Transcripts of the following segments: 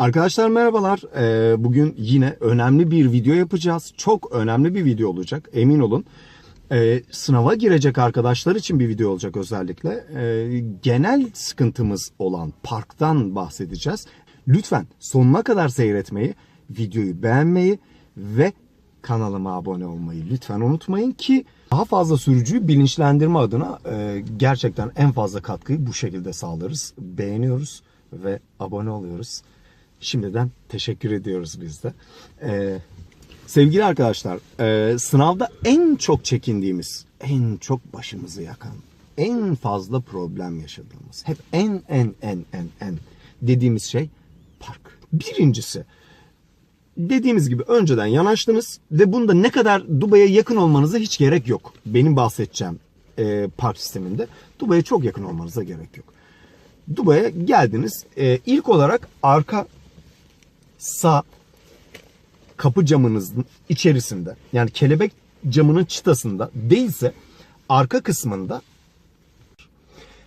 Arkadaşlar merhabalar. Ee, bugün yine önemli bir video yapacağız. Çok önemli bir video olacak emin olun. Ee, sınava girecek arkadaşlar için bir video olacak özellikle. Ee, genel sıkıntımız olan parktan bahsedeceğiz. Lütfen sonuna kadar seyretmeyi, videoyu beğenmeyi ve kanalıma abone olmayı lütfen unutmayın ki daha fazla sürücüyü bilinçlendirme adına e, gerçekten en fazla katkıyı bu şekilde sağlarız. Beğeniyoruz ve abone oluyoruz. Şimdiden teşekkür ediyoruz biz de. Ee, sevgili arkadaşlar, e, sınavda en çok çekindiğimiz, en çok başımızı yakan, en fazla problem yaşadığımız, hep en en en en en dediğimiz şey park. Birincisi, dediğimiz gibi önceden yanaştınız ve bunda ne kadar Dubai'ye yakın olmanıza hiç gerek yok. Benim bahsedeceğim e, park sisteminde Dubai'ye çok yakın olmanıza gerek yok. Dubai'ye geldiniz. E, ilk olarak arka sağ kapı camınızın içerisinde yani kelebek camının çıtasında değilse arka kısmında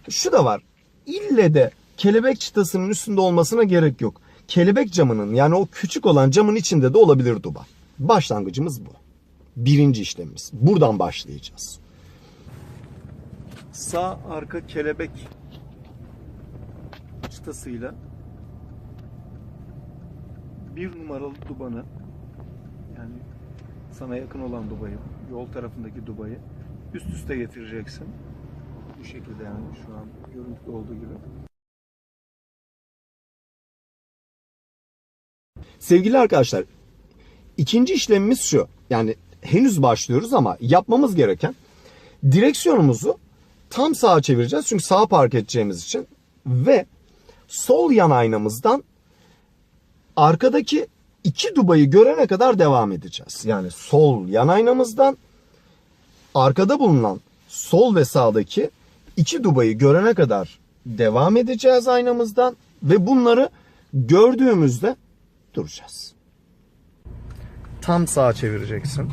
şu da var. İlle de kelebek çıtasının üstünde olmasına gerek yok. Kelebek camının yani o küçük olan camın içinde de olabilir duba. Başlangıcımız bu. Birinci işlemimiz. Buradan başlayacağız. Sağ arka kelebek çıtasıyla bir numaralı dubanı yani sana yakın olan dubayı, yol tarafındaki dubayı üst üste getireceksin. Bu şekilde yani şu an görüntüde olduğu gibi. Sevgili arkadaşlar, ikinci işlemimiz şu. Yani henüz başlıyoruz ama yapmamız gereken direksiyonumuzu tam sağa çevireceğiz. Çünkü sağa park edeceğimiz için ve sol yan aynamızdan arkadaki iki dubayı görene kadar devam edeceğiz. Yani sol yan aynamızdan arkada bulunan sol ve sağdaki iki dubayı görene kadar devam edeceğiz aynamızdan ve bunları gördüğümüzde duracağız. Tam sağa çevireceksin.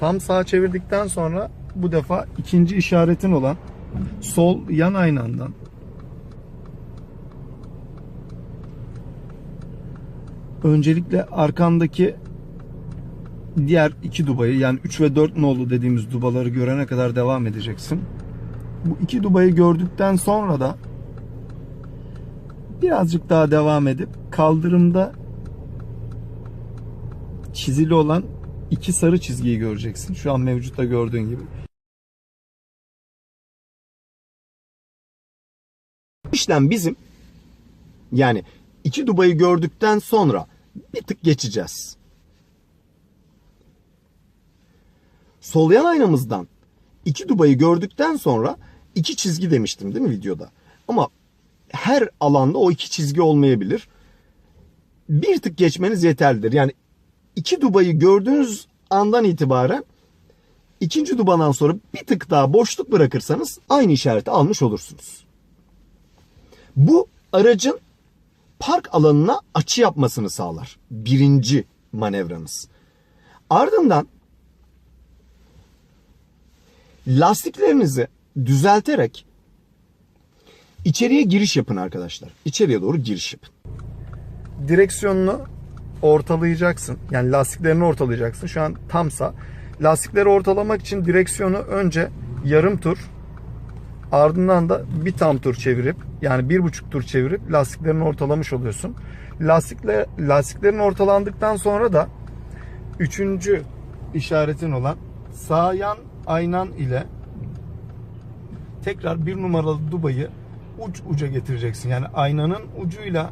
Tam sağa çevirdikten sonra bu defa ikinci işaretin olan sol yan aynandan öncelikle arkandaki diğer iki dubayı yani 3 ve 4 nolu dediğimiz dubaları görene kadar devam edeceksin. Bu iki dubayı gördükten sonra da birazcık daha devam edip kaldırımda çizili olan iki sarı çizgiyi göreceksin. Şu an mevcutta gördüğün gibi. İşlem bizim yani iki dubayı gördükten sonra bir tık geçeceğiz. Sol yan aynamızdan iki dubayı gördükten sonra iki çizgi demiştim değil mi videoda? Ama her alanda o iki çizgi olmayabilir. Bir tık geçmeniz yeterlidir. Yani iki dubayı gördüğünüz andan itibaren ikinci dubadan sonra bir tık daha boşluk bırakırsanız aynı işareti almış olursunuz. Bu aracın park alanına açı yapmasını sağlar. Birinci manevranız. Ardından lastiklerinizi düzelterek içeriye giriş yapın arkadaşlar. İçeriye doğru giriş yapın. Direksiyonunu ortalayacaksın. Yani lastiklerini ortalayacaksın. Şu an tamsa. Lastikleri ortalamak için direksiyonu önce yarım tur ardından da bir tam tur çevirip yani bir buçuk tur çevirip lastiklerini ortalamış oluyorsun. Lastikler, lastiklerin ortalandıktan sonra da üçüncü işaretin olan sağ yan aynan ile tekrar bir numaralı dubayı uç uca getireceksin. Yani aynanın ucuyla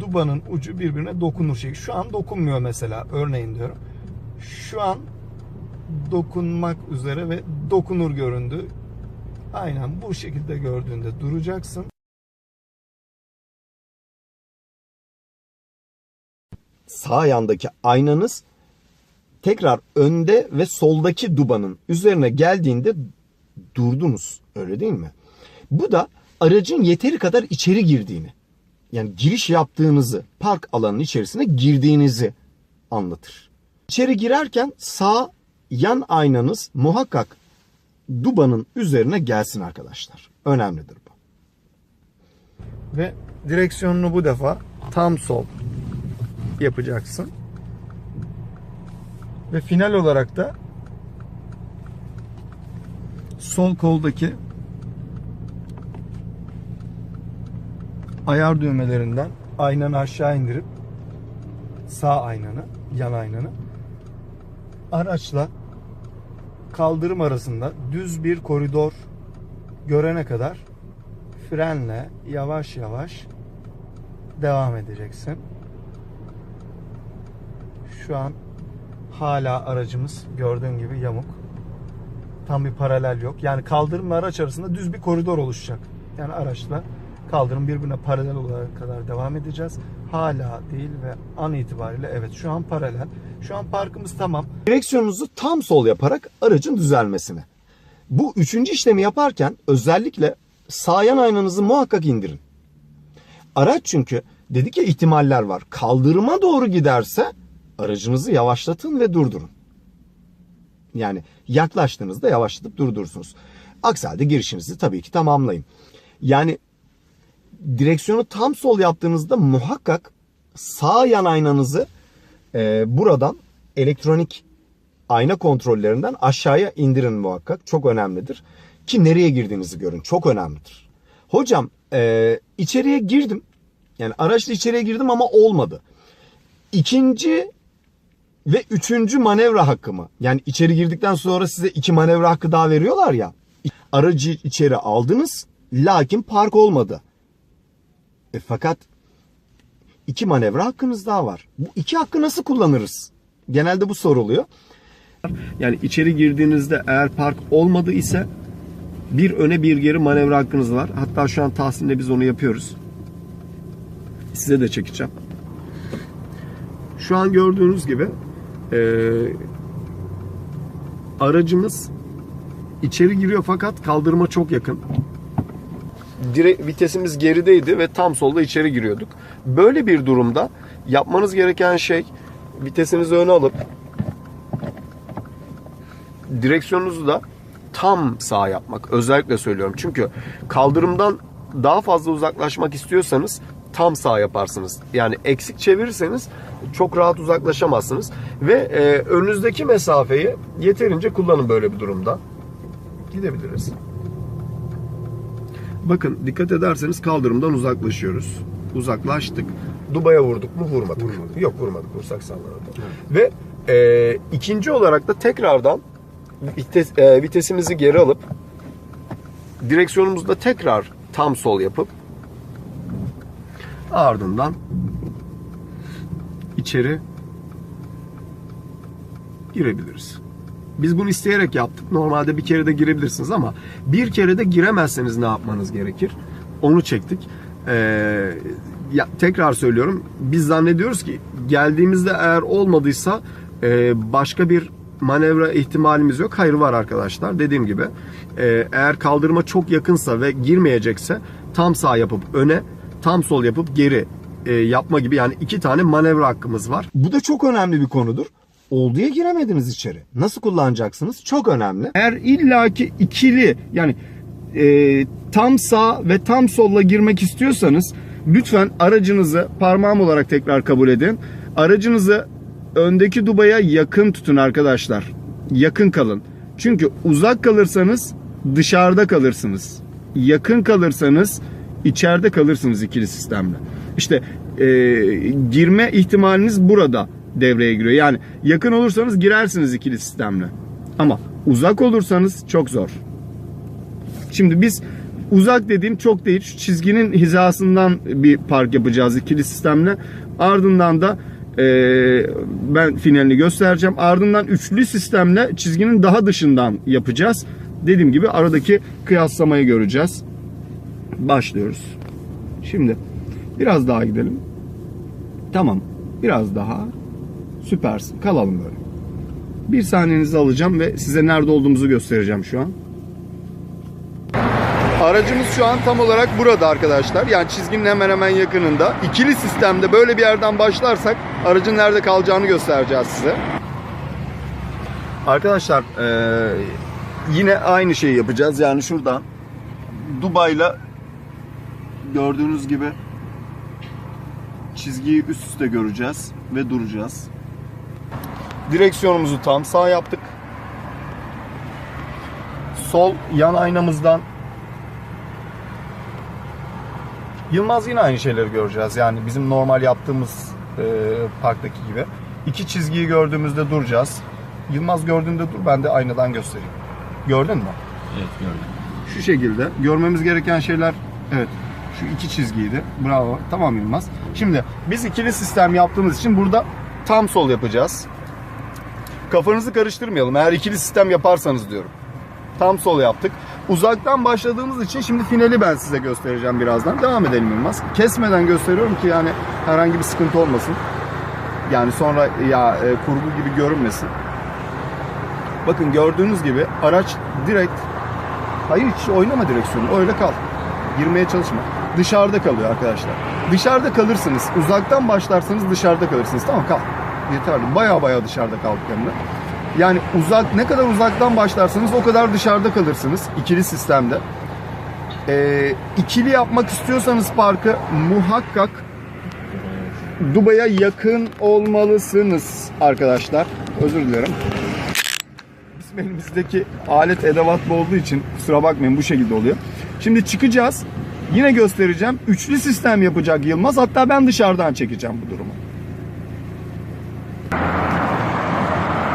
dubanın ucu birbirine dokunur şey. Şu an dokunmuyor mesela örneğin diyorum. Şu an dokunmak üzere ve dokunur göründü. Aynen bu şekilde gördüğünde duracaksın. Sağ yandaki aynanız tekrar önde ve soldaki dubanın üzerine geldiğinde durdunuz. Öyle değil mi? Bu da aracın yeteri kadar içeri girdiğini yani giriş yaptığınızı, park alanının içerisine girdiğinizi anlatır. İçeri girerken sağ yan aynanız muhakkak dubanın üzerine gelsin arkadaşlar. Önemlidir bu. Ve direksiyonunu bu defa tam sol yapacaksın. Ve final olarak da sol koldaki ayar düğmelerinden aynanı aşağı indirip sağ aynanı, yan aynanı araçla kaldırım arasında düz bir koridor görene kadar frenle yavaş yavaş devam edeceksin. Şu an hala aracımız gördüğün gibi yamuk. Tam bir paralel yok. Yani kaldırımla araç arasında düz bir koridor oluşacak. Yani araçla kaldırım birbirine paralel olarak kadar devam edeceğiz. Hala değil ve an itibariyle evet şu an paralel. Şu an parkımız tamam. Direksiyonunuzu tam sol yaparak aracın düzelmesine. Bu üçüncü işlemi yaparken özellikle sağ yan aynanızı muhakkak indirin. Araç çünkü dedik ya ihtimaller var. Kaldırıma doğru giderse aracınızı yavaşlatın ve durdurun. Yani yaklaştığınızda yavaşlatıp durdurursunuz. Aksi halde girişinizi tabii ki tamamlayın. Yani direksiyonu tam sol yaptığınızda muhakkak sağ yan aynanızı e, buradan elektronik ayna kontrollerinden aşağıya indirin muhakkak. Çok önemlidir. Ki nereye girdiğinizi görün. Çok önemlidir. Hocam e, içeriye girdim. Yani araçla içeriye girdim ama olmadı. İkinci ve üçüncü manevra hakkı mı? Yani içeri girdikten sonra size iki manevra hakkı daha veriyorlar ya. Aracı içeri aldınız lakin park olmadı. E fakat iki manevra hakkınız daha var. Bu iki hakkı nasıl kullanırız? Genelde bu soruluyor. Yani içeri girdiğinizde eğer park olmadı ise bir öne bir geri manevra hakkınız var. Hatta şu an Tahsin'le biz onu yapıyoruz. Size de çekeceğim. Şu an gördüğünüz gibi eee, aracımız içeri giriyor fakat kaldırıma çok yakın. Dire vitesimiz gerideydi ve tam solda içeri giriyorduk. Böyle bir durumda yapmanız gereken şey vitesinizi öne alıp direksiyonunuzu da tam sağ yapmak. Özellikle söylüyorum. Çünkü kaldırımdan daha fazla uzaklaşmak istiyorsanız tam sağ yaparsınız. Yani eksik çevirirseniz çok rahat uzaklaşamazsınız. Ve e, önünüzdeki mesafeyi yeterince kullanın böyle bir durumda. Gidebiliriz. Bakın dikkat ederseniz kaldırımdan uzaklaşıyoruz. Uzaklaştık. Dubaya vurduk mu vurmadık. Yok vurmadık. Vursak sallanırdı. Ve e, ikinci olarak da tekrardan vites, e, vitesimizi geri alıp direksiyonumuzda tekrar tam sol yapıp ardından içeri girebiliriz. Biz bunu isteyerek yaptık. Normalde bir kere de girebilirsiniz ama bir kere de giremezseniz ne yapmanız gerekir? Onu çektik. Ee, ya, tekrar söylüyorum. Biz zannediyoruz ki geldiğimizde eğer olmadıysa e, başka bir manevra ihtimalimiz yok. Hayır var arkadaşlar. Dediğim gibi e, eğer kaldırıma çok yakınsa ve girmeyecekse tam sağ yapıp öne, tam sol yapıp geri e, yapma gibi yani iki tane manevra hakkımız var. Bu da çok önemli bir konudur. Olduya giremediniz içeri. Nasıl kullanacaksınız? Çok önemli. Eğer illaki ikili yani e, tam sağ ve tam solla girmek istiyorsanız lütfen aracınızı parmağım olarak tekrar kabul edin. Aracınızı öndeki dubaya yakın tutun arkadaşlar. Yakın kalın. Çünkü uzak kalırsanız dışarıda kalırsınız. Yakın kalırsanız içeride kalırsınız ikili sistemle. İşte e, girme ihtimaliniz burada devreye giriyor. Yani yakın olursanız girersiniz ikili sistemle. Ama uzak olursanız çok zor. Şimdi biz uzak dediğim çok değil. Şu çizginin hizasından bir park yapacağız ikili sistemle. Ardından da e, ben finalini göstereceğim. Ardından üçlü sistemle çizginin daha dışından yapacağız. Dediğim gibi aradaki kıyaslamayı göreceğiz. Başlıyoruz. Şimdi biraz daha gidelim. Tamam. Biraz daha. Süpersin. Kalalım böyle. Bir saniyenizi alacağım ve size nerede olduğumuzu göstereceğim şu an. Aracımız şu an tam olarak burada arkadaşlar. Yani çizginin hemen hemen yakınında. İkili sistemde böyle bir yerden başlarsak aracın nerede kalacağını göstereceğiz size. Arkadaşlar eee, yine aynı şeyi yapacağız. Yani şuradan Dubai'la gördüğünüz gibi çizgiyi üst üste göreceğiz ve duracağız. Direksiyonumuzu tam sağ yaptık. Sol yan aynamızdan Yılmaz yine aynı şeyleri göreceğiz. Yani bizim normal yaptığımız e, parktaki gibi. İki çizgiyi gördüğümüzde duracağız. Yılmaz gördüğünde dur ben de aynadan göstereyim. Gördün mü? Evet gördüm. Şu şekilde. Görmemiz gereken şeyler evet şu iki çizgiydi. Bravo. Tamam Yılmaz. Şimdi biz ikili sistem yaptığımız için burada tam sol yapacağız. Kafanızı karıştırmayalım. Eğer ikili sistem yaparsanız diyorum. Tam sol yaptık. Uzaktan başladığımız için şimdi finali ben size göstereceğim birazdan. Devam edelim Yılmaz. Kesmeden gösteriyorum ki yani herhangi bir sıkıntı olmasın. Yani sonra ya e, kurgu gibi görünmesin. Bakın gördüğünüz gibi araç direkt Hayır hiç oynama direksiyonu. Öyle kal. Girmeye çalışma. Dışarıda kalıyor arkadaşlar. Dışarıda kalırsınız. Uzaktan başlarsanız dışarıda kalırsınız. Tamam kal. Yeterli. Baya baya dışarıda kaldık hem de. Yani uzak ne kadar uzaktan başlarsanız o kadar dışarıda kalırsınız. ikili sistemde. Ee, ikili yapmak istiyorsanız parkı muhakkak Dubai'ye yakın olmalısınız arkadaşlar. Özür dilerim. Bizim elimizdeki alet edevat bu olduğu için kusura bakmayın bu şekilde oluyor. Şimdi çıkacağız. Yine göstereceğim. Üçlü sistem yapacak Yılmaz. Hatta ben dışarıdan çekeceğim bu durumu.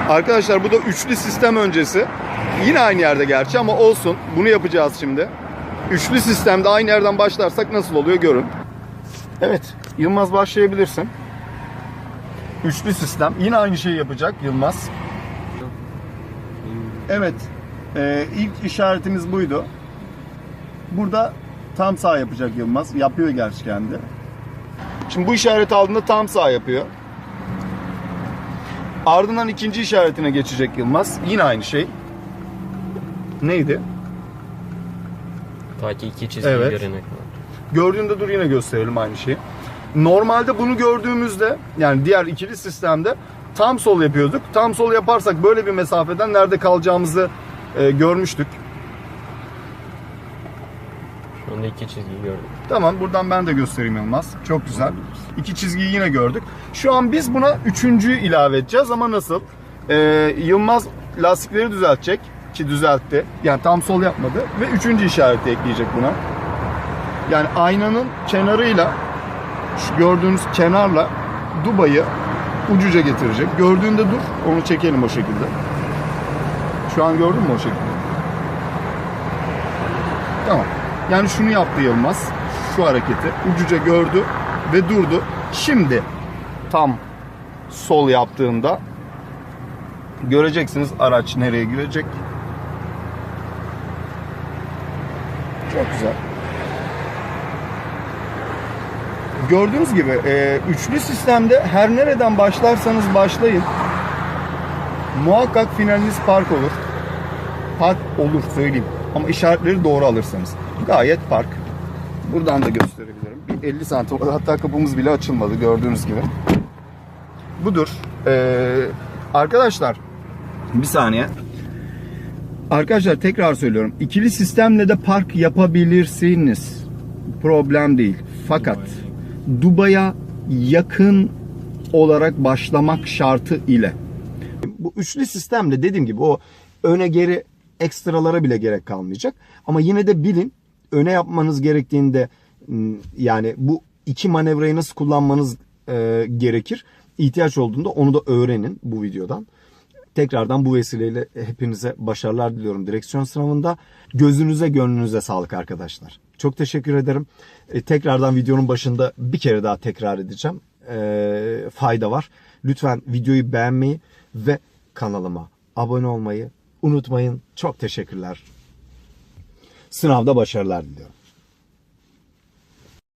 Arkadaşlar bu da üçlü sistem öncesi. Yine aynı yerde gerçi ama olsun. Bunu yapacağız şimdi. Üçlü sistemde aynı yerden başlarsak nasıl oluyor görün. Evet. Yılmaz başlayabilirsin. Üçlü sistem. Yine aynı şeyi yapacak Yılmaz. Evet. Ee, ilk işaretimiz buydu. Burada tam sağ yapacak Yılmaz. Yapıyor gerçi kendi. Şimdi bu işareti aldığında tam sağ yapıyor. Ardından ikinci işaretine geçecek Yılmaz. Yine aynı şey. Neydi? Ta ki iki çizgi Evet. görene kadar. Gördüğünde dur yine gösterelim aynı şeyi. Normalde bunu gördüğümüzde yani diğer ikili sistemde tam sol yapıyorduk. Tam sol yaparsak böyle bir mesafeden nerede kalacağımızı e, görmüştük. Anda iki çizgiyi gördüm. Tamam buradan ben de göstereyim Yılmaz. Çok güzel. İki çizgiyi yine gördük. Şu an biz buna üçüncüyü ilave edeceğiz ama nasıl? Ee, Yılmaz lastikleri düzeltecek ki düzeltti. Yani tam sol yapmadı ve üçüncü işareti ekleyecek buna. Yani aynanın kenarıyla şu gördüğünüz kenarla Dubai'yi ucuca getirecek. Gördüğünde dur onu çekelim o şekilde. Şu an gördün mü o şekilde? Tamam. Yani şunu yaptı Yılmaz. Şu hareketi ucuca gördü ve durdu. Şimdi tam sol yaptığında göreceksiniz araç nereye girecek. Çok güzel. Gördüğünüz gibi e, üçlü sistemde her nereden başlarsanız başlayın. Muhakkak finaliniz park olur. Park olur söyleyeyim. Ama işaretleri doğru alırsanız. Gayet park. Buradan da gösterebilirim. Bir 50 santim hatta kapımız bile açılmadı gördüğünüz gibi. Budur. Ee, arkadaşlar bir saniye. Arkadaşlar tekrar söylüyorum. İkili sistemle de park yapabilirsiniz. Problem değil. Fakat Dubai'ye yakın olarak başlamak şartı ile. Bu üçlü sistemle dediğim gibi o öne geri ekstralara bile gerek kalmayacak. Ama yine de bilin öne yapmanız gerektiğinde yani bu iki manevrayı nasıl kullanmanız e, gerekir. İhtiyaç olduğunda onu da öğrenin bu videodan. Tekrardan bu vesileyle hepinize başarılar diliyorum direksiyon sınavında. Gözünüze gönlünüze sağlık arkadaşlar. Çok teşekkür ederim. E, tekrardan videonun başında bir kere daha tekrar edeceğim. E, fayda var. Lütfen videoyu beğenmeyi ve kanalıma abone olmayı unutmayın. Çok teşekkürler. Sınavda başarılar diliyorum.